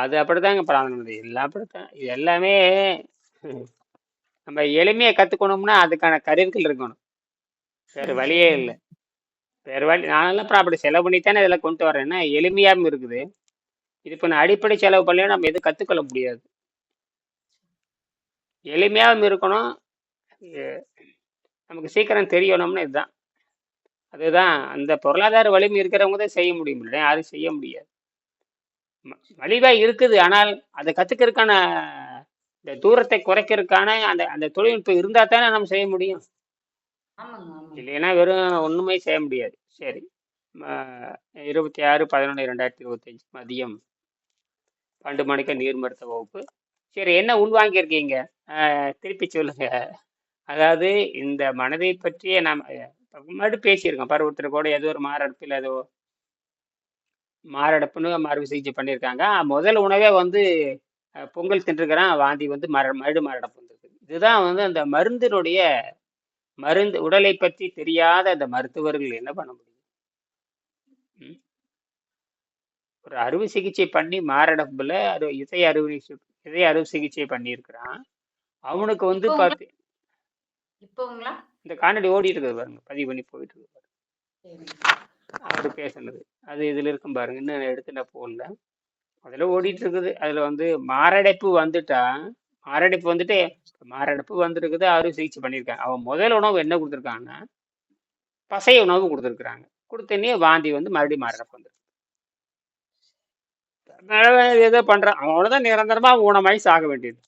அது அப்படிதாங்க பிராமணம் எல்லாம் அப்படித்தான். இது எல்லாமே நம்ம எளிமையை கத்துக்கணும்னா அதுக்கான கருவிகள் இருக்கணும். வேற வழியே இல்லை. வேற வழி நானெல்லாம் அப்புறம் அப்படி செலவு பண்ணித்தானே இதெல்லாம் கொண்டு வரேன்னா எளிமையாகவும் இருக்குது. இது இப்போ நான் அடிப்படை செலவு பண்ணலைன்னா நம்ம எதுவும் கற்றுக்கொள்ள முடியாது. எளிமையாகவும் இருக்கணும். நமக்கு சீக்கிரம் தெரியணும்னு இதுதான். அதுதான் அந்த பொருளாதார வலிமை இருக்கிறவங்க தான் செய்ய முடியும். இல்லை யாரும் செய்ய முடியாது. ம- மலிவா இருக்குது. ஆனால் அதை கத்துக்கிறதுக்கான இந்த தூரத்தை குறைக்கிறதுக்கான அந்த அந்த தொழில்நுட்பம் இருந்தா தானே நம்ம செய்ய முடியும். இல்லைன்னா வெறும் ஒண்ணுமே செய்ய முடியாது. சரி. இருபத்தி ஆறு பதினொன்று ரெண்டாயிரத்தி இருபத்தஞ்சு மதியம் பன்னெண்டு மணிக்கு நீர்மருத்துவ வகுப்பு. சரி என்ன உள்வாங்கியிருக்கீங்க திருப்பி சொல்லுங்க. அதாவது இந்த மனதை பற்றிய நாம் முன்னாடி பேசியிருக்கோம். பாரு ஒருத்தர் கூட ஏதோ ஒரு மாரடைப்பில் ஏதோ மாரடைப்புன்னு மறுவை சிகிச்சை பண்ணியிருக்காங்க. முதல் உணவே வந்து பொங்கல் தின்றுக்கிறான் வாந்தி வந்து மர மறுடு மாரடைப்பு வந்திருக்கு இதுதான் வந்து அந்த மருந்தினுடைய மருந்து உடலை பற்றி தெரியாத அந்த மருத்துவர்கள் என்ன பண்ண முடியும்? ஒரு அறுவை சிகிச்சை பண்ணி மாரடைப்புல அறு இதய அறுவை இதய அறுவை சிகிச்சை பண்ணியிருக்கிறான். அவனுக்கு வந்து பார்த்து இப்போங்களா இந்த காணொளி ஓடிட்டு இருக்குது பாருங்க. பதிவு பண்ணி போயிட்டு இருக்கு அவர் பேசுனது. அது இதுல இருக்கும் பாருங்க. இன்னும் நான் எடுத்து நான் போடல. அதுல ஓடிட்டு இருக்குது அதுல வந்து மாரடைப்பு வந்துட்டா மாரடைப்பு வந்துட்டு மாரடைப்பு வந்துருக்குது. அறுவை சிகிச்சை பண்ணியிருக்காங்க அவன் முதல் உணவு என்ன கொடுத்துருக்காங்கன்னா பசை உணவு கொடுத்துருக்குறாங்க. கொடுத்தனே வாந்தி வந்து மறுபடியும் மாரடைப்பு வந்துருக்கு ஏதோ பண்றான். அவனதான் நிரந்தரமா ஊனமாய் சாக வேண்டியது.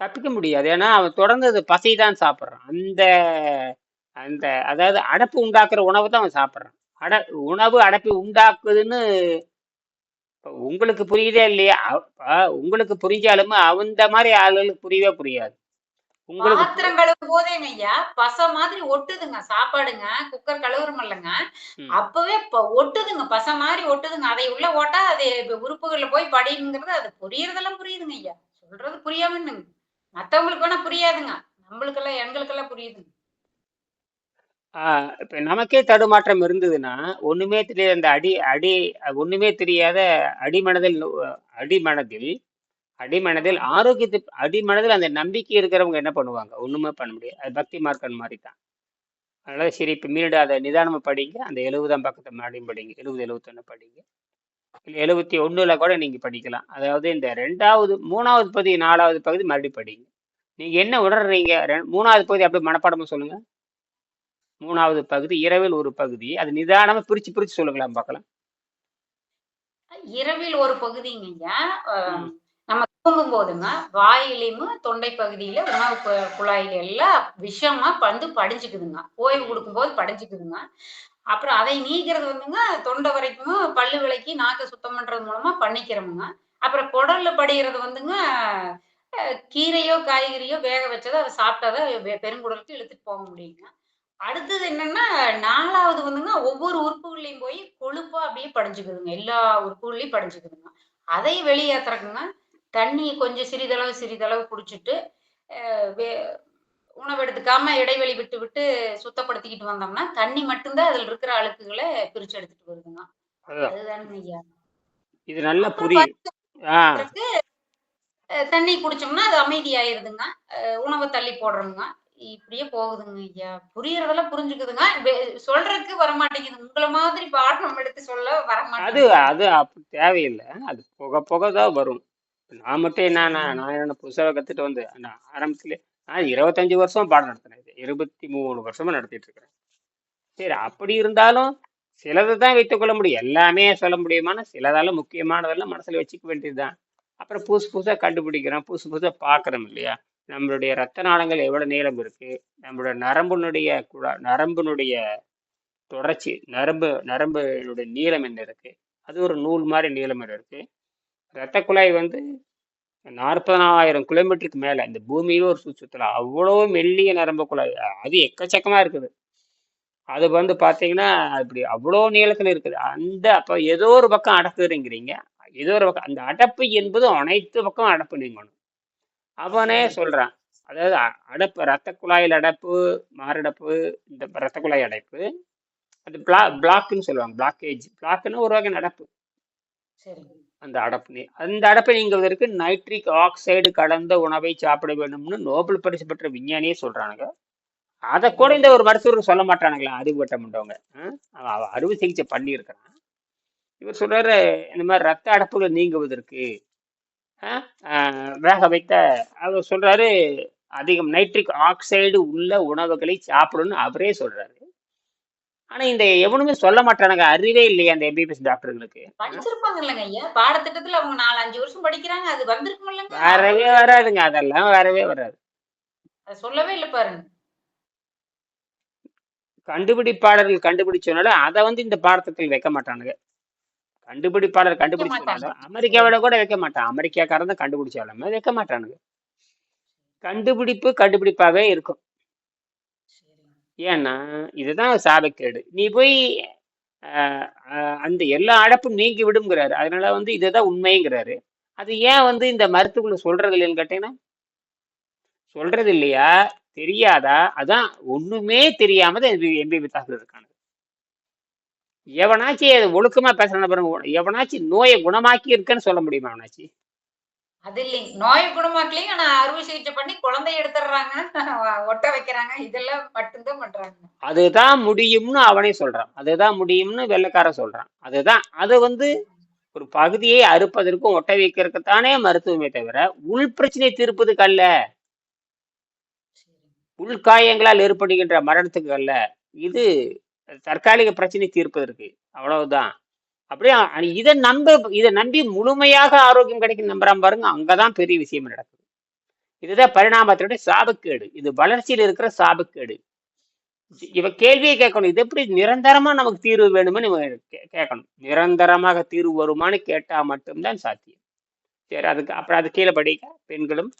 தப்பிக்க முடியாது. ஏன்னா அவன் தொடர்ந்து அது பசை தான் சாப்பிட்றான். அந்த அந்த அதாவது அடைப்பு உண்டாக்குற உணவு தான் அவன் சாப்பிட்றான். அட உணவு அடைப்பு உண்டாக்குதுன்னு உங்களுக்கு புரியுதே இல்லையா? உங்களுக்கு புரிஞ்சாலுமே அந்த மாதிரி ஆளுகளுக்கு புரியவே புரியாது. உங்களுக்கு பாத்திரம் போதேங்க ஐயா பசை மாதிரி ஒட்டுதுங்க சாப்பாடுங்க குக்கர் கழுவுறோம் இல்லைங்க. அப்பவே ஒட்டுதுங்க பசை மாதிரி ஒட்டுதுங்க. அதை உள்ள ஓட்டா அது உறுப்புகள்ல போய் படிங்கிறது அது புரியறதெல்லாம் புரியுதுங்க ஐயா சொல்றது புரியாம என்னங்க? மத்தவங்களுக்கு வேணா புரியாதுங்க. நம்மளுக்கெல்லாம் எங்களுக்கெல்லாம் புரியுதுங்க. ஆஹ் இப்ப நமக்கே தடுமாற்றம் இருந்ததுன்னா ஒண்ணுமே தெரியாத அந்த அடி அடி ஒண்ணுமே தெரியாத அடிமனதில் அடிமனதில் அடிமனதில் ஆரோக்கியத்தை அடிமனதில் அந்த நம்பிக்கை இருக்கிறவங்க என்ன பண்ணுவாங்க? ஒண்ணுமே பண்ண முடியாது. அது பக்தி மார்க்கன் மாதிரி தான் அதனால சரி இப்போ மீண்டும் அதை நிதானமா படிங்க. அந்த எழுபதாம் பக்கத்தை மறுபடியும் படிங்க. எழுபது எழுபத்தொன்னு படிங்க. இல்லை எழுபத்தி ஒண்ணுல கூட நீங்க படிக்கலாம். அதாவது இந்த ரெண்டாவது மூணாவது பகுதி நாலாவது பகுதி மறுபடியும் படிங்க. நீங்க என்ன உணர்றீங்க? ரெ- மூணாவது பகுதி அப்படியே மனப்பாடமா சொல்லுங்க. மூணாவது பகுதி இரவில் ஒரு பகுதி. அது நிதானமா பிரிச்சு பிரிச்சு சொல்லுங்களேன் பார்க்கலாம். இரவில் ஒரு பகுதிங்க. நம்ம தூங்கும் போதுங்க வாயிலையும் தொண்டை பகுதியில உணவு குழாயில எல்லாம் விஷமா வந்து படிஞ்சுக்குதுங்க. ஓய்வு ம். கொடுக்கும்போது படிஞ்சுக்குதுங்க. அப்புறம் அதை நீக்கிறது வந்துங்க தொண்டை வரைக்கும் பல்லு விளக்கி நாக்கை சுத்தம் பண்றது மூலமா பண்ணிக்கிறோமுங்க. அப்புறம் குடல்ல படிகிறது வந்துங்க கீரையோ காய்கறியோ வேக வச்சதை அதை சாப்பிட்டாதான் பெருங்குடலுக்கு இழுத்துட்டு போக முடியுங்க. அடுத்தது என்னன்னா நாலாவது வந்துங்க ஒவ்வொரு உறுப்புகள்லையும் போய் கொழுப்பா அப்படியே படிஞ்சுக்குதுங்க. எல்லா உறுப்புகள்லையும் படிஞ்சுக்குதுங்க. அதை வெளியேத்துறக்குங்க தண்ணி கொஞ்சம் சிறிதளவு சிறிதளவு குடிச்சிட்டு அஹ் வே- உணவு எடுத்துக்காம இடைவெளி விட்டு விட்டு சுத்தப்படுத்திக்கிட்டு வந்தோம்னா தண்ணி மட்டும்தான் அதுல இருக்கிற அழுக்குகளை பிரிச்சு எடுத்துட்டு வருதுங்க. அதுதான். அதுதானுங்க ஐயா. இது நல்லா புரியுது. தண்ணி குடிச்சோம்னா அது அமைதியாயிருதுங்க. உணவை தள்ளி போடுறோங்க இப்படியே போகுதுங்க ஐயா. புரியறதெல்லாம் புரிஞ்சுக்குதுங்க. சொல்றதுக்கு வர மாட்டேங்குது உங்களை மாதிரி பாடம் எடுத்து சொல்ல வர அது அது அப்படி தேவையில்லை. அது போக போக தான் வரும். நான் மட்டும் என்ன நான் என்ன புதுசாக கற்றுட்டு வந்து நான் ஆரம்பத்துல நான் இருபத்தஞ்சு வருஷம் பாடம் நடத்தினேன். இருபத்தி மூணு வருஷமா நடத்திட்டு இருக்கிறேன் சரி அப்படி இருந்தாலும் சிலதை தான் வைத்துக்கொள்ள முடியும். எல்லாமே சொல்ல முடியுமானா சிலதால முக்கியமானதெல்லாம் மனசுல வச்சுக்க வேண்டியதுதான். அப்புறம் புதுசு புதுசா கண்டுபிடிக்கிறோம். புதுசு புதுசா பார்க்குறோம் இல்லையா? நம்மளுடைய ரத்த நாளங்கள் எவ்வளோ நீளம் இருக்குது நம்மளோட நரம்புனுடைய குழா நரம்புனுடைய தொடர்ச்சி நரம்பு நரம்புனுடைய நீளம் என்ன இருக்குது அது ஒரு நூல் மாதிரி நீளம் இருக்குது இரத்த குழாய் வந்து நாற்பதனாயிரம் கிலோமீட்டருக்கு மேலே இந்த பூமியில ஒரு சுற்று சுற்றலாம் அவ்வளோ மெல்லிய நரம்பு குழாய் அது எக்கச்சக்கமாக இருக்குது. அது வந்து பார்த்தீங்கன்னா அப்படி அவ்வளோ நீளத்தில் இருக்குது. அந்த அப்போ ஏதோ ஒரு பக்கம் அடக்குதுங்கிறீங்க ஏதோ ஒரு பக்கம் அந்த அடப்பு என்பது அனைத்து பக்கம் அடப்பு நீங்கணும். அவனே சொல்றான். அதாவது அடப்பு ரத்த குழாயில் அடைப்பு மாரடைப்பு இந்த ரத்த குழாய் அடைப்பு அது பிளா பிளாக்னு சொல்லுவாங்க. பிளாக்கேஜ் பிளாக்னு ஒரு வகை நடப்பு சரிங்க. அந்த அடப்பு அந்த அடப்பை நீங்குவதற்கு நைட்ரிக் ஆக்சைடு கலந்த உணவை சாப்பிட வேண்டும்னு நோபல் பரிசு பெற்ற விஞ்ஞானியே சொல்றானுங்க. அதை கூட இந்த ஒரு மருத்துவர் சொல்ல மாட்டானுங்களா அறிவுபட்ட முண்டவங்க அறுவை சிகிச்சை பண்ணியிருக்கிறான். இவர் சொல்றாரு இந்த மாதிரி ரத்த அடப்புகள் நீங்குவதற்கு வேக வைத்த அவர் சொல்றாரு அதிகம் நைட்ரிக் ஆக்சைடு உள்ள உணவுகளை சாப்பிடணும்னு அவரே சொல்றாரு. ஆனா இந்த எவனுமே சொல்ல மாட்டானுங்க அறிவே இல்லையா அந்த எம்பிபிஎஸ் டாக்டர்களுக்கு. படிச்சிருப்பாங்க இல்லைங்க ஐயா பாடத்திட்டத்துல அவங்க நாலு அஞ்சு வருஷம் படிக்கிறாங்க அது வந்திருக்கும் இல்லைங்க? வரவே வராதுங்க அதெல்லாம் வரவே வராது. அது சொல்லவே இல்லை பாருங்க. கண்டுபிடிப்பாளர்கள் கண்டுபிடிச்சனால அதை வந்து இந்த பாடத்திட்டத்தில் வைக்க மாட்டானுங்க. கண்டுபிடிப்பாளர் கண்டுபிடிச்சனால மாட்டாங்க. அமெரிக்காவில கூட வைக்க மாட்டான். அமெரிக்காக்காரன் தான் கண்டுபிடிச்சாலுமே வைக்க மாட்டானுங்க. கண்டுபிடிப்பு கண்டுபிடிப்பாவே இருக்கும். ஏன்னா இதுதான் சாபக்கேடு. நீ போய் அந்த எல்லா அடப்பும் நீங்கி விடுங்கிறாரு. அதனால வந்து இதுதான் உண்மைங்கிறாரு. அது ஏன் வந்து இந்த மருத்துவர்கள் சொல்றது இல்லைன்னு கேட்டீங்கன்னா சொல்றது இல்லையா? தெரியாதா? அதான் ஒண்ணுமே தெரியாம தான் எம்பி வித்தாக்குறது இருக்காங்க எவனாச்சும் ஒழுக்கமா பேசுறான பாருங்க எவனாச்சும் நோயை குணமாக்கி இருக்கேன்னு சொல்ல முடியுமா அவனாச்சு? அது இல்லைங்க. நோயை குணமாக்கலையும் ஆனா அறுவை சிகிச்சை பண்ணி குழந்தைய எடுத்துடுறாங்க. ஒட்ட வைக்கிறாங்க. இதெல்லாம் மட்டும்தான் பண்றாங்க. அதுதான் முடியும்னு அவனே சொல்றான். அதுதான் முடியும்னு வெள்ளைக்காரன் சொல்றான். அதுதான். அது வந்து ஒரு பகுதியை அறுப்பதற்கும் ஒட்ட வைக்கிறதுக்கு மருத்துவமே தவிர உள் பிரச்சனை தீர்ப்பதுக்கு அல்ல. உள்காயங்களால் ஏற்படுகின்ற மரணத்துக்கு அல்ல. இது தற்காலிக பிரச்சனை தீர்ப்பதற்கு. அவ்வளவுதான். அப்படியே இதை நம்ப இதை நம்பி முழுமையாக ஆரோக்கியம் கிடைக்கும் நம்புறான் பாருங்க அங்கதான் பெரிய விஷயம் நடக்குது. இதுதான் பரிணாமத்தினுடைய சாபக்கேடு. இது வளர்ச்சியில் இருக்கிற சாபக்கேடு. இவ கேள்வியை கேட்கணும். இது எப்படி நிரந்தரமா நமக்கு தீர்வு வேணும்னு இவன் கே- கேட்கணும். நிரந்தரமாக தீர்வு வருமான்னு கேட்டா மட்டும்தான் சாத்தியம். சரி அதுக்கு அப்புறம் அது கீழே படிக்க பெண்களும்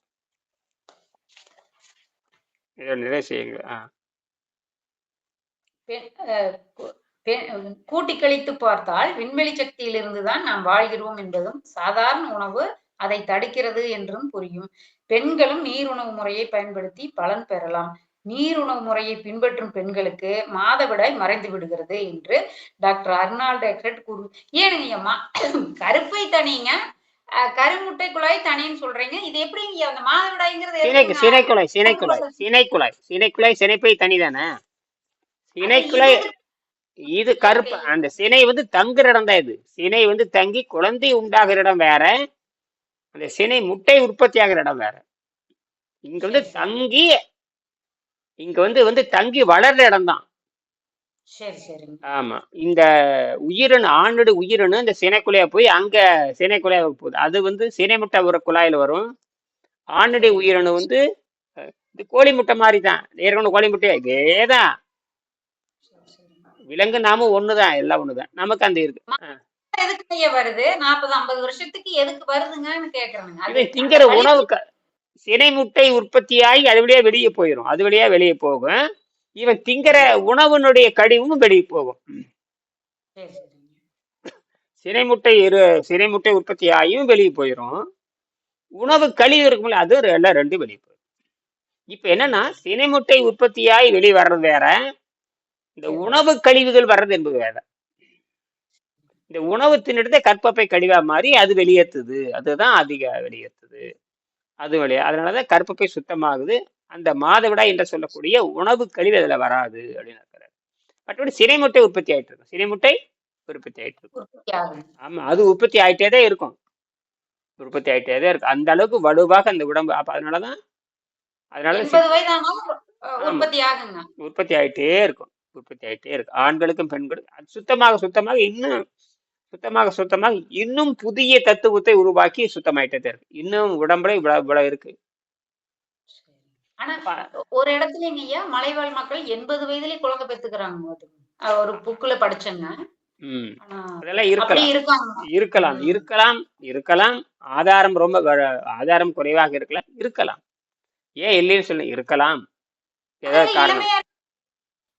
இதை நிறைய செய்யுங்க. ஆ. கூட்டி கழித்து பார்த்தால் விண்வெளி சக்தியிலிருந்து தான் நாம் வாழ்கிறோம் என்பதும் சாதாரண உணவு அதை தடுக்கிறது என்றும் புரியும். பெண்களும் நீர் உணவு முறையை பயன்படுத்தி பலன் பெறலாம். நீர் உணவு முறையை பின்பற்றும் பெண்களுக்கு மாதவிடாய் மறைந்து விடுகிறது என்று டாக்டர் அர்னால்ட் எக்ரட் கூறு. ஏனுங்க அம்மா கருப்பை தனிங்க கருமுட்டை குழாய் தனின்னு சொல்றீங்க. இது எப்படிங்க அந்த மாதவிடாய்ங்கிறது சினை எதுக்குங்க? சினைக்குழாய் சினைக்குழாய் சினைக்குழாய் சினைக்குழாய் சினைப்பை தனிதானே? சினைக்குழாய் இது இது கருப்பு. அந்த சினை வந்து தங்குற இடம் தான் இது. சினை வந்து தங்கி குழந்தை உண்டாகிற இடம் வேற. அந்த சினை முட்டை உற்பத்தி ஆகிற இடம் வேற. இங்க வந்து தங்கி இங்க வந்து வந்து தங்கி வளர்ற இடம் தான். ஆமா. இந்த உயிரணு ஆணோட உயிரணு இந்த சினைக்குலையா போய் அங்க சினைக்குலையா போகுது. அது வந்து சினை முட்டை ஒரு குழாயில வரும். ஆணுடைய உயிரணு வந்து இது கோழி முட்டை மாதிரி தான். ஏற்கனவே கோழி முட்டை இதேதான். விலங்கு நாமும் ஒண்ணுதான் எல்லாம் ஒண்ணுதான். நமக்கு அந்த இருக்கு. எதுக்கு வருது? நாற்பது ஐம்பது வருஷத்துக்கு எதுக்கு வருதுங்கன்னு இவன் திங்கிற அந்த உணவு க- சினை முட்டை உற்பத்தியாகி அது வழியா வெளியே போயிடும் அது வழியா வெளியே போகும். இவன் திங்கிற உணவுனுடைய கழிவும் வெளியே போகும். சினை முட்டை இரு சினை முட்டை உற்பத்தி ஆகியும் வெளியே போயிடும் உணவு கழிவு இருக்கும்ல அது எல்லாம் ரெண்டும் வெளியே போயிடும் இப்ப என்னன்னா சினை முட்டை உற்பத்தியாகி வெளியே வர்றது வேற. இந்த உணவு கழிவுகள் வர்றது என்பது வேற இந்த உணவு தின்னுட்டு கற்பப்பை கழிவா மாறி அது வெளியேற்றுது அதுதான் அதிக வெளியேற்றுது அது வழியா. அதனாலதான் கற்பப்பை சுத்தமாகுது. அந்த மாதவிடாய் என்று சொல்லக்கூடிய உணவு கழிவு அதுல வராது அப்படின்னு இருக்கிறார் மற்றபடி சினை முட்டை உற்பத்தி ஆயிட்டு இருக்கும் சினை முட்டை உற்பத்தி ஆயிட்டு இருக்கும் ஆமா. அது உற்பத்தி ஆயிட்டே தான் இருக்கும். உற்பத்தி ஆயிட்டே தான் இருக்கும் அந்த அளவுக்கு வலுவாக அந்த உடம்பு. அப்ப அதனாலதான் அதனால உற்பத்தி ஆயிட்டே இருக்கும். உற்பத்தி ஆயிட்டே இருக்கும் ஆண்களுக்கும் பெண்களுக்கும் சுத்தமாக சுத்தமாக இன்னும் சுத்தமாக சுத்தமாக இன்னும் புதிய தத்துவத்தை உருவாக்கி சுத்தமாயிட்டே இருக்கு. இன்னும் உடம்புல இவ்வளவு இவ்வளவு இருக்கு. ஆனா ஒரு இடத்துலங்க ஐயா மலைவாழ் மக்கள் எண்பது வயதுலயே குழந்தை பெத்துக்கிறாங்க ஒரு புக்குல படிச்சேங்க. அதெல்லாம் இருக்கலாம். இருக்கலாம். இருக்கலாம் இருக்கலாம். ஆதாரம் ரொம்ப ஆதாரம் குறைவாக இருக்கலாம். இருக்கலாம். ஏன் இல்லைன்னு சொல்ல இருக்கலாம். ஏதாவது காரணம்.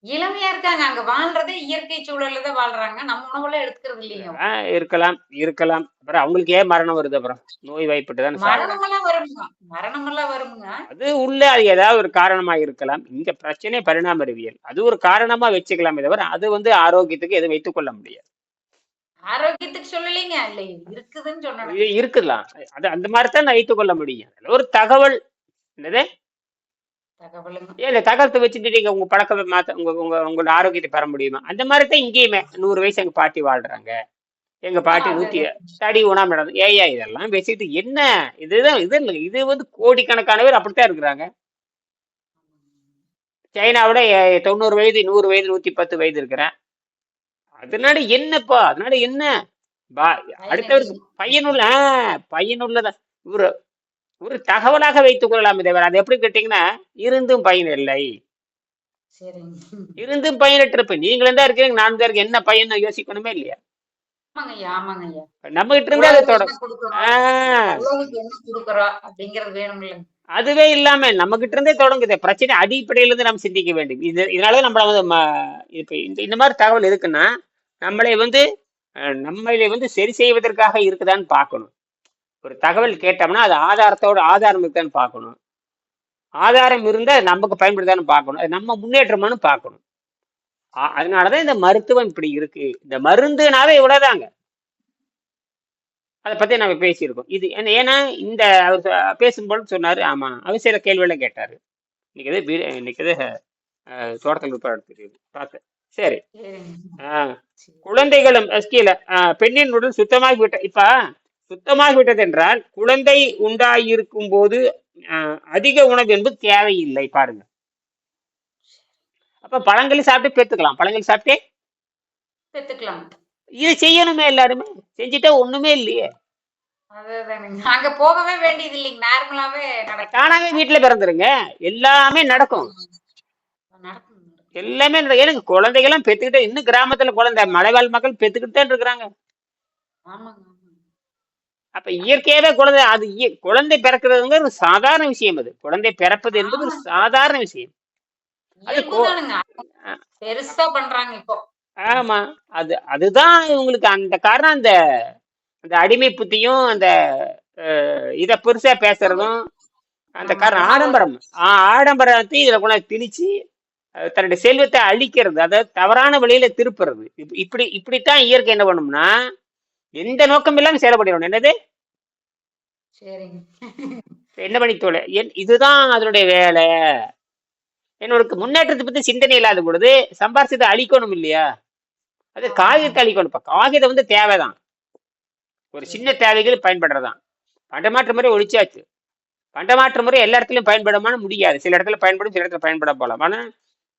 இளமையா இருக்காங்க. அங்க வாழ்றதே இயற்கை சூழல்ல தான் வாழ்றாங்க. நம்ம உணவுல எடுத்துக்கிறது இல்லைங்க ஆ, இருக்கலாம் இருக்கலாம். அப்புறம் அவங்களுக்கு ஏன் மரணம் வருது அப்புறம்? நோய் வாய்ப்பட்டு தானே மரணம் எல்லாம் வருமுங்க. மரணம் எல்லாம் வருமுங்க. அது உள்ள அது ஏதாவது ஒரு காரணமா இருக்கலாம். இங்க பிரச்சனை பரிணாம அறிவியல் அது ஒரு காரணமா வச்சுக்கலாமே தவிர அது வந்து ஆரோக்கியத்துக்கு எதுவும் வைத்துக் கொள்ள முடியாது. ஆரோக்கியத்துக்கு சொல்லலைங்க. இல்ல இருக்குதுன்னு சொன்னேன். இருக்கலாம். அது அந்த மாதிரி தான் வைத்துக் கொள்ள முடியும். ஒரு தகவல். என்னது? இந்த தகவலத்தை வச்சுட்டு நீங்க உங்க பழக்கத்தை மாத்த உங்க உங்க உங்களோட ஆரோக்கியத்தை பெற முடியுமா? அந்த மாதிரி தான் இங்கேயுமே நூறு வயசு எங்க பாட்டி வாழ்றாங்க. எங்க பாட்டி நூத்தி தடி உணாம நடந்து ஏயா இதெல்லாம் வச்சுக்கிட்டு என்ன? இதுதான் இது இல்லை இது வந்து கோடிக்கணக்கான பேர் அப்படித்தான் இருக்கிறாங்க. சைனாவோட தொண்ணூறு வயது நூறு வயது நூத்தி பத்து வயது இருக்கிறேன் அதனால என்னப்பா? அதனால என்ன? பா அடுத்தவருக்கு பையனுள்ள பையனுள்ளதான் ஒரு ஒரு தகவலாக வைத்துக் கொள்ளலாமே தவிர அது எப்படி கேட்டீங்கன்னா இருந்தும் பயன் இல்லை. இருந்தும் பயனற்ற நீங்களும் தான் இருக்கீங்க நான் தான் இருக்கேன். என்ன பையன் யோசிக்கணுமே இல்லையா? நம்ம கிட்ட இருந்தே அதை தொடரும் அதுவே இல்லாம நம்ம கிட்ட இருந்தே தொடங்குது. பிரச்சனை அடிப்படையில இருந்து நம்ம சிந்திக்க வேண்டும். இது இதனால நம்ம வந்து இப்ப இந்த மாதிரி தகவல் இருக்குன்னா நம்மளை வந்து நம்மளை வந்து சரி செய்வதற்காக இருக்குதான்னு பார்க்கணும். ஒரு தகவல் கேட்டோம்னா அது ஆதாரத்தோட ஆதாரம் இருக்கான்னு பார்க்கணும். ஆதாரம் இருந்தா அது நமக்கு பயன்படுதான்னு பார்க்கணும். அது நம்ம முன்னேற்றமானு பார்க்கணும். அதனாலதான் இந்த மருத்துவம் இப்படி இருக்கு. இந்த மருந்துனாவே இவ்வளவுதாங்க. அதை பத்தி நம்ம பேசியிருக்கோம். இது என்ன- ஏன்னா இந்த அவர் பேசும்போது சொன்னாரு ஆமா அவர் சில கேள்விகளை கேட்டாரு. இன்னைக்கு எது வீடு- இன்னைக்கு எது தோட்டத்தில் தெரியுது பார்த்தேன் சரி. குழந்தைகளும் கீழே பெண்ணின் உடல் சுத்தமாகி விட்ட இப்ப சுத்தமாகி விட்டது என்றால் குழந்தை உண்டாயிருக்கும் போது அதிக உணவு என்பது தேவையில்லை. பாருங்க. அப்ப பழங்களை சாப்பிட்டு பெத்துக்கலாம். பழங்கள் சாப்பிட்டே பெத்துக்கலாம். இது செய்யணுமே எல்லாருமே? செஞ்சுட்டா ஒண்ணுமே இல்லையே. அங்க போகவே வேண்டியது இல்லைங்க. நார்மலாவே தானாவே வீட்டுல பிறந்துருங்க. எல்லாமே நடக்கும். எல்லாமே நடக்கும். எனக்கு குழந்தைகள்லாம் பெத்துக்கிட்டே இன்னும் கிராமத்துல குழந்தை மலைவாழ் மக்கள் பெத்துக்கிட்டு தான் இருக்கிறாங்க. ஆமாங்க. அப்ப இயற்கையாவே குழந்தை அது குழந்தை பிறக்கிறதுங்க ஒரு சாதாரண விஷயம் அது. குழந்தை பிறப்பது என்பது ஒரு சாதாரண விஷயம். அது பெருசா பண்றாங்க இப்போ. ஆமா. அது அதுதான் இவங்களுக்கு அந்த காரணம். அந்த அந்த அடிமை புத்தியும் அந்த இத பெருசா பேசுறதும் அந்த. காரணம் ஆடம்பரம். ஆ- ஆடம்பரத்தை இதுல கொண்டு திணிச்சு தன்னுடைய செல்வத்தை அழிக்கிறது. அதாவது தவறான வழியில திருப்புறது. இப்- இப்படி இப்படித்தான் இயற்கை என்ன பண்ணும்னா எந்த நோக்கம் இல்லாம செயல்படணும். என்னது? என்ன பண்ணி தோலை என் இதுதான் அதனுடைய வேலை. என்னோட முன்னேற்றத்தை பத்தி சிந்தனை இல்லாத பொழுது சம்பாரிச்சதை அழிக்கணும் இல்லையா? அது காகிதத்தை அழிக்கணும். இப்ப காகிதம் வந்து தேவைதான். ஒரு சின்ன தேவைகள் பயன்படுறதான். பண்டமாற்று முறை ஒழிச்சாச்சு. பண்டமாற்று முறை எல்லா இடத்துலயும் பயன்படுமான முடியாது. சில இடத்துல பயன்படும் சில இடத்துல பயன்பட போலாம். ஆனா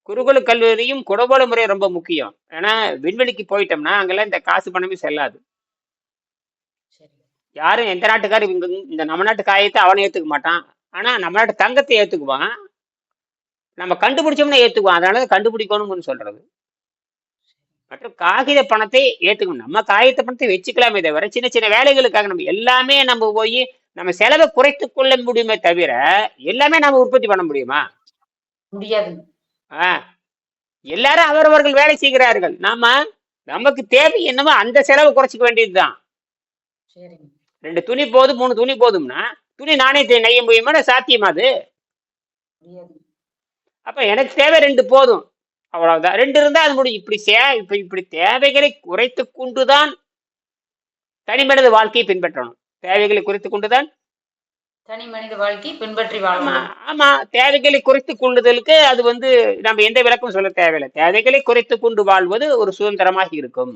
குருகுல கல்லூரியும் குடபோல முறை ரொம்ப முக்கியம். ஏன்னா விண்வெளிக்கு போயிட்டோம்னா அங்கெல்லாம் இந்த காசு பணமே செல்லாது. யாரும் எந்த நாட்டுக்காரும் இங்க இந்த நம்ம நாட்டு காயத்தை அவனை ஏத்துக்க மாட்டான். ஆனா நம்ம நாட்டு தங்கத்தை ஏத்துக்குவான். நம்ம கண்டுபிடிச்சோம்னா ஏத்துக்குவான். அதனால தான் கண்டுபிடிக்கணும்னு சொல்றது. மற்றும் காகித பணத்தை ஏத்துக்கணும். நம்ம காகித பணத்தை வச்சுக்கலாமே தவிர சின்ன சின்ன வேலைகளுக்காக நம்ம எல்லாமே நம்ம போய் நம்ம செலவை குறைத்து கொள்ள முடியுமே தவிர எல்லாமே நம்ம உற்பத்தி பண்ண முடியுமா? முடியாதுங்க ஆ. எல்லாரும் அவரவர்கள் வேலை செய்கிறார்கள். நாம நமக்கு தேவை என்னமோ அந்த செலவை குறைச்சிக்க வேண்டியதுதான். சரிங்க. ரெண்டு துணி போதும் மூணு துணி போதும்னா துணி நானே நெய்ய முடியுமா சாத்தியமா அது? அப்ப எனக்கு தேவை ரெண்டு போதும். அவ்வளவுதான். ரெண்டு இருந்தா அது முடியும் இப்படி சே இப்ப இப்படி தேவைகளை குறைத்து கொண்டுதான் தனி மனித வாழ்க்கையை பின்பற்றணும். தேவைகளை குறைத்து கொண்டுதான் தனி மனித வாழ்க்கை பின்பற்றி வாழணும். ஆமா. தேவைகளை குறைத்து கொள்ளுதலுக்கு அது வந்து நம்ம எந்த விளக்கம் சொல்ல தேவையில்லை. தேவைகளை குறைத்து கொண்டு வாழ்வது ஒரு சுதந்திரமாக இருக்கும்.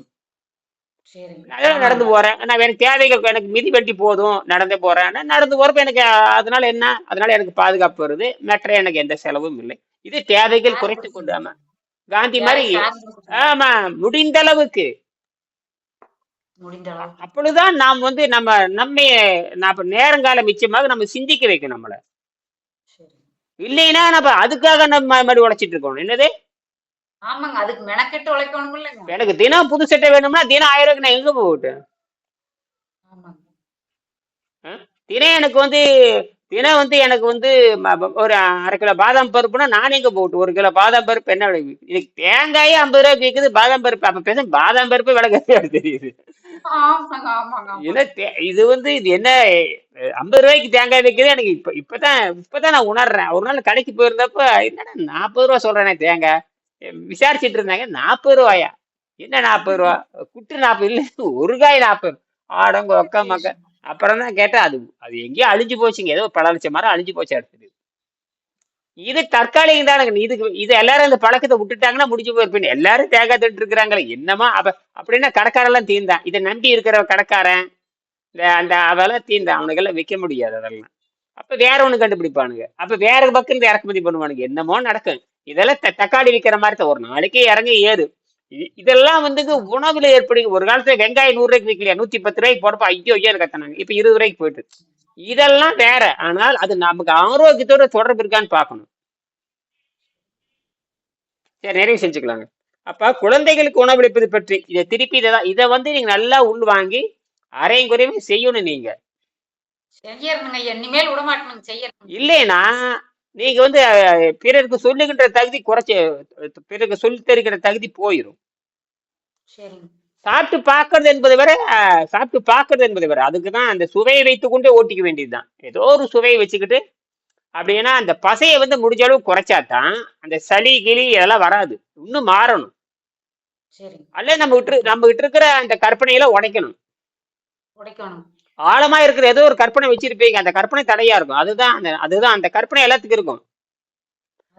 சரிங்க. அதெல்லாம் நடந்து போறேன்? நான் எனக்கு தேவைகள் எனக்கு மிதி வண்டி போதும் நடந்து போறேன். நான் நடந்து போறப்ப எனக்கு அதனால என்ன? அதனால எனக்கு பாதுகாப்பு வருது. மற்ற எனக்கு எந்த செலவும் இல்லை. இது தேவைகள் குறைத்து கொண்டு ஆமா காந்தி மாதிரி ஆமா முடிந்த அளவுக்கு முடிந்த அளவு அப்பொழுதுதான் நாம் வந்து நம்ம நம்ம நம்ம நேரங்காலம் மிச்சமாக நம்ம சிந்திக்க வைக்கும் நம்மள. சரி. இல்லைன்னா நம்ம அதுக்காக நம்ம மறுபடி உழைச்சிட்டு இருக்கோம் என்னது? ஆமாங்க அதுக்கு மெனக்கெட்டு உழைக்கணும் இல்லைங்க. எனக்கு தினம் புது சட்டை வேணும்னா தினம் ஆயிரம் ரூபாய்க்கு நான் எங்க போகட்டும் தினம் எனக்கு வந்து தினம் வந்து எனக்கு வந்து ஒரு அரை கிலோ பாதாம் பருப்புனா நான் எங்க போட்டு ஒரு கிலோ பாதாம் பருப்பு என்ன விலை இன்னைக்கு தேங்காயே ஐம்பது ரூபாய்க்கு விற்குது பாதாம் பருப்பு. அப்ப பேச பாதாம் பருப்பு விலை கம்மியாக தெரியுது. இது வந்து இது என்ன ஐம்பது ரூபாய்க்கு தேங்காய் வைக்கிறது எனக்கு இப்ப இப்பதான் இப்பதான் நான் உணர்றேன். ஒரு நாள் கடைக்கு போயிருந்தப்ப என்னடா நாற்பது ரூபா சொல்றேனே தேங்காய். விசாரிச்சுட்டு இருந்தாங்க நாற்பது ரூபாயா? என்ன நாற்பது ரூபா? குட்டு நாற்பது இல்ல ஒரு காய் நாற்பது ஆடங்க ஒக்கா மக்க. அப்புறம் தான் கேட்டேன் அது அது எங்கேயோ அழிஞ்சு போச்சுங்க ஏதோ பல லட்சம் மரம் அழிஞ்சு போச்சு அடுத்தது. இது தற்காலிகம் தானுங்க இதுக்கு இது எல்லாரும் இந்த பழக்கத்தை விட்டுட்டாங்கன்னா முடிஞ்சு போயிருப்பேன் எல்லாரும் தேங்காய் திட்டு இருக்கிறாங்களே என்னமா அப்ப அப்படின்னா கடைக்காரெல்லாம் தீர்ந்தான். இதை நம்பி இருக்கிற கடைக்காரன் இந்த அந்த அவெல்லாம் தீர்ந்தான். அவனுக்கெல்லாம் விற்க முடியாது அதெல்லாம். அப்ப வேற ஒண்ணு கண்டுபிடிப்பானுங்க. அப்ப வேற பக்கம் இந்த இறக்குமதி பண்ணுவானுங்க. என்னமோ நடக்கும். இதெல்லாம் தக்காளி விற்கிற மாதிரி தான் ஒரு நாளைக்கு இறங்கி ஏறு. இதெல்லாம் வந்து உணவுல ஏற்படுங்க. ஒரு காலத்துல வெங்காயம் நூறு ரூபாய்க்கு விற்கலையா நூத்தி பத்து ரூபாய்க்கு போறப்ப ஐயோ ஐயோ கத்தினாங்க. இப்ப இருபது ரூபாய்க்கு போயிட்டு இதெல்லாம் வேற. ஆனால் அது நமக்கு ஆரோக்கியத்தோட தொடர்பு இருக்கான்னு பார்க்கணும். சரி நிறைவு செஞ்சுக்கலாங்க. அப்ப குழந்தைகளுக்கு உணவளிப்பது பற்றி இதை திருப்பி இதை இதை வந்து நீங்க நல்லா உள்வாங்கி அரையும் குறையும் செய்யணும் நீங்க. செய்யறதுங்க இனிமேல் விட மாட்டேனுங்க செய்யறதுங்க இல்லைன்னா நீங்க வந்து பிறருக்கு சொல்லுகின்ற தகுதி குறைச்சு பிறருக்கு சொல்லி தருகிற தகுதி போயிடும் சாப்பிட்டு பார்க்கறது என்பது வேற அஹ், சாப்பிட்டு பார்க்கறது என்பது வேற. அதுக்கு தான் அந்த சுவையை வைத்துக்கொண்டே ஓட்டிக்க வேண்டியதுதான் ஏதோ ஒரு சுவையை வச்சுக்கிட்டு அப்படின்னா அந்த பசையை வந்து முடிஞ்ச அளவு குறைச்சாதான் அந்த சளி கிளி இதெல்லாம் வராது. இன்னும் மாறணும். அல்ல நம்ம விட்டு நம்ம கிட்ட இருக்கிற அந்த கற்பனையில உடைக்கணும். உடைக்கணும். ஆழமா இருக்கிற ஏதோ ஒரு கற்பனை வச்சிருப்பீங்க. அந்த கற்பனை தடையா இருக்கும். அதுதான் அந்த அதுதான் அந்த கற்பனை எல்லாத்துக்கும் இருக்கும்.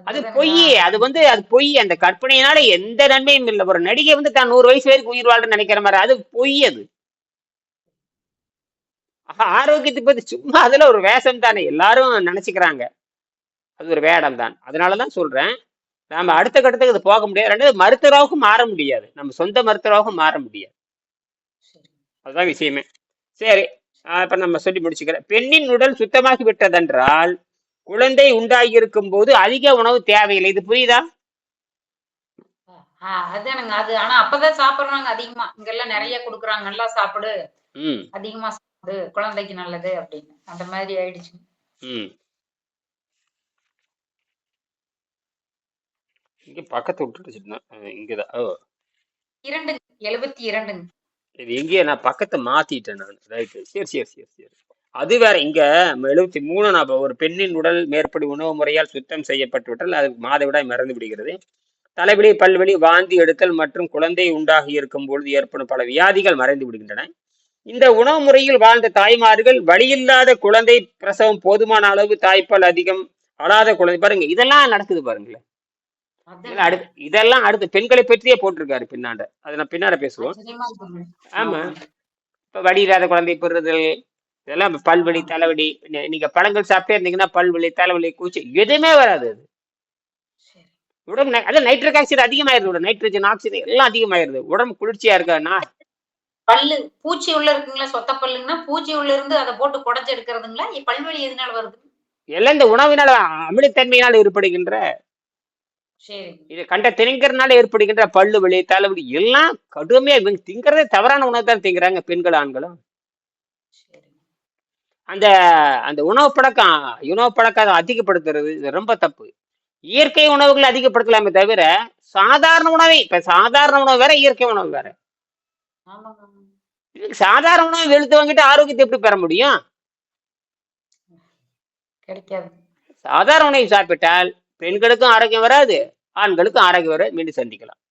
அது. பொய். அது வந்து அது பொய். அந்த கற்பனையினால எந்த நன்மையும் இல்லை. ஒரு நடிகை வந்து தான் நூறு வயசு வரைக்கும் உயிர் வாழ்றேன்னு நினைக்கிற மாதிரி அது பொய் அது. ஆரோக்கியத்தை பத்தி சும்மா அதுல ஒரு வேஷம் தானே. எல்லாரும் நினைச்சுக்கிறாங்க. அது ஒரு வேடம் தான். அதனாலதான் சொல்றேன். நாம அடுத்த கட்டத்துக்கு இது போக முடியாது. ரெண்டாவது மருத்துவராகவும் மாற முடியாது. நம்ம சொந்த மருத்துவராகவும் மாற முடியாது. அதுதான் விஷயமே. சரி. இப்ப நம்ம சொல்லி முடிச்சுக்கிறேன். பெண்ணின் உடல் சுத்தமாகி விட்டதென்றால் குழந்தை உண்டாகி இருக்கும் போது அதிக உணவு தேவையில்லை. இது புரியுதா? அதானுங்க அது ஆனா அப்பதான் சாப்பிடுறாங்க அதிகமா. இங்கெல்லாம் நிறைய குடுக்குறாங்க நல்லா சாப்பிடு. அதிகமா சாப்பிடு குழந்தைக்கு நல்லது அப்படின்னு. அந்த மாதிரி ஆயிடுச்சு. இங்க பக்கத்து விட்டுட்டு இங்கதான். ஓ. இரண்டுங்க எழுபத்தி இரண்டுங்க. இது எங்கேயே நான் பக்கத்தை மாத்திட்டேன் நான். ரைட்டு சரி சரி சரி சரி. அது வேற இங்க எழுபத்தி மூணு நான் ஒரு பெண்ணின் உடல் மேற்படி உணவு முறையால் சுத்தம் செய்யப்பட்டு விட்டால் அது மாதவிடாய் மறந்து விடுகிறது. தலைவலி பல்வலி வாந்தி எடுத்தல் மற்றும் குழந்தை உண்டாகி இருக்கும் பொழுது ஏற்படும் பல வியாதிகள் மறைந்து விடுகின்றன. இந்த உணவு முறையில் வாழ்ந்த தாய்மார்கள் வழியில்லாத குழந்தை பிரசவம் போதுமான அளவு தாய்ப்பால் அதிகம் அழாத குழந்தை. பாருங்க இதெல்லாம் நடக்குது பாருங்களேன். அடுத்து இதெல்லாம் அடுத்து பெண்களை பற்றியே போட்டிருக்காரு பின்னாண்ட. அதை நான் பின்னாட பேசுவோம். ஆமா. இப்ப வலி இல்லாத குழந்தை பெறுதல் இதெல்லாம் பல்வலி தலைவலி நீங்க பழங்கள் சாப்பிட்டே இருந்தீங்கன்னா பல்வலி தலைவலி கூச்சி எதுவுமே வராது அது. உடம்பு அதான் நைட்ரிக் ஆக்சைடு அதிகமாயிருது நைட்ரஜன் ஆக்சைடு எல்லாம் அதிகமாயிருது. உடம்பு குளிர்ச்சியா இருக்கா பல்லு பூச்சி உள்ள இருக்குங்களா சொத்த பல்லுங்கன்னா பூச்சி உள்ள இருந்து அதை போட்டு குடைச்சு எடுக்கிறதுங்களா? பல்வலி எதனால வருது? எல்லாம் இந்த உணவினால அமிலத்தன்மையினால் ஏற்படுகின்ற இது கண்ட திணிக்கிறதுனால ஏற்படுகின்ற பல்லு வலி தலைவலி எல்லாம் கடுமையா இவங்க திங்கிறதே தவறான உணவு தான் திங்கிறாங்க பெண்கள் ஆண்களும். அந்த அந்த உணவு பழக்கம் உணவு பழக்கம் அதை அதிகப்படுத்துறது இது ரொம்ப தப்பு. இயற்கை உணவுகளை அதிகப்படுத்தலாமே தவிர சாதாரண உணவை இப்ப சாதாரண உணவு வேற இயற்கை உணவு வேற. சாதாரண உணவு வெளுத்து வாங்கிட்டு ஆரோக்கியத்தை எப்படி பெற முடியும்? கிடைக்காது. சாதாரண உணவை சாப்பிட்டால் பெண்களுக்கும் ஆரோக்கியம் வராது ஆண்களுக்கும் ஆரோக்கியம் வர மீண்டும் சந்திக்கலாம்.